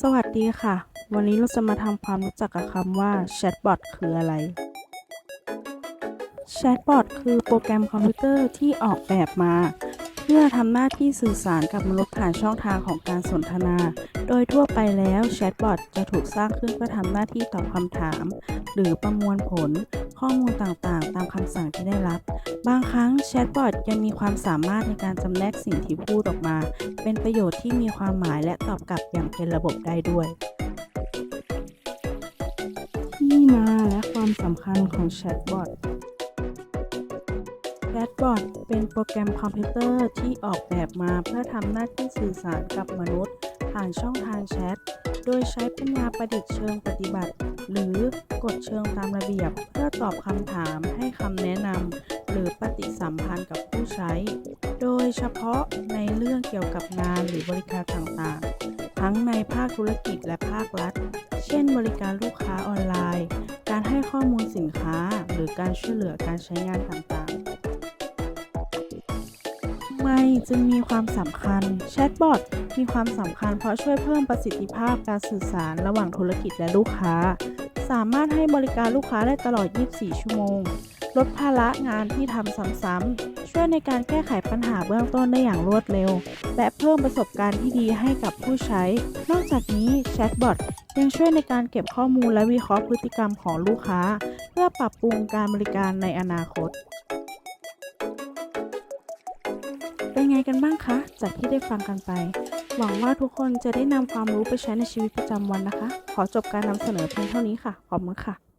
สวัสดีค่ะ วันนี้เราจะมาทำความรู้จักกับคำว่าแชทบอทคืออะไรแชทบอทคือโปรแกรมคอมพิวเตอร์ที่ออกแบบมา เพื่อทำหน้าที่สื่อสารกับมนุษย์ผ่านช่องทางของการสนทนา โดยทั่วไปแล้วแชทบอทจะถูกสร้างขึ้นเพื่อทำหน้าที่ตอบคำถาม หรือประมวลผลข้อมูลต่างๆ ตามคำสั่งที่ได้รับ บางครั้งแชทบอทยังมีความสามารถในการจำแนกสิ่งที่พูดออกมา เป็นประโยชน์ที่มีความหมายและตอบกลับอย่างเป็นระบบได้ด้วย ที่มาและความสำคัญของแชทบอท แชทบอทเป็นโปรแกรมคอมพิวเตอร์ที่ออกแบบมาเพื่อทำหน้าที่สื่อสารกับมนุษย์ ผ่านช่องทางแชท โดยใช้ปัญญาประดิษฐ์เชิงปฏิบัติ หรือกฎเชิงตามระเบียบ เพื่อตอบคำถามให้คำแนะนำหรือปฏิสัมพันธ์กับผู้ใช้ โดยเฉพาะในเรื่องเกี่ยวกับงานหรือบริการต่างๆ ทั้งในภาคธุรกิจและภาครัฐ เช่น บริการลูกค้าออนไลน์ การให้ข้อมูลสินค้า หรือการช่วยเหลือการใช้งานต่างๆ ไมจึงมีความสำคัญแชทบอทมีความสำคัญเพราะช่วยเพิ่มประสิทธิภาพการสื่อสารระหว่างธุรกิจและลูกค้า สามารถให้บริการลูกค้าได้ตลอด 24 ชั่วโมง ลดภาระงานที่ทำซ้ำๆช่วยในการแก้ไขปัญหาเบื้องต้นได้อย่างรวดเร็ว และเพิ่มประสบการณ์ที่ดีให้กับผู้ใช้ นอกจากนี้แชทบอทยังช่วยในการเก็บข้อมูลและวิเคราะห์พฤติกรรมของลูกค้า เพื่อปรับปรุงการบริการในอนาคต เป็นไงกันบ้างคะ จากที่ได้ฟังกันไป หวังว่าทุกคนจะได้นำความรู้ไปใช้ในชีวิตประจำวันนะคะ ขอจบการนำเสนอเพียงเท่านี้ค่ะ ขอบคุณค่ะ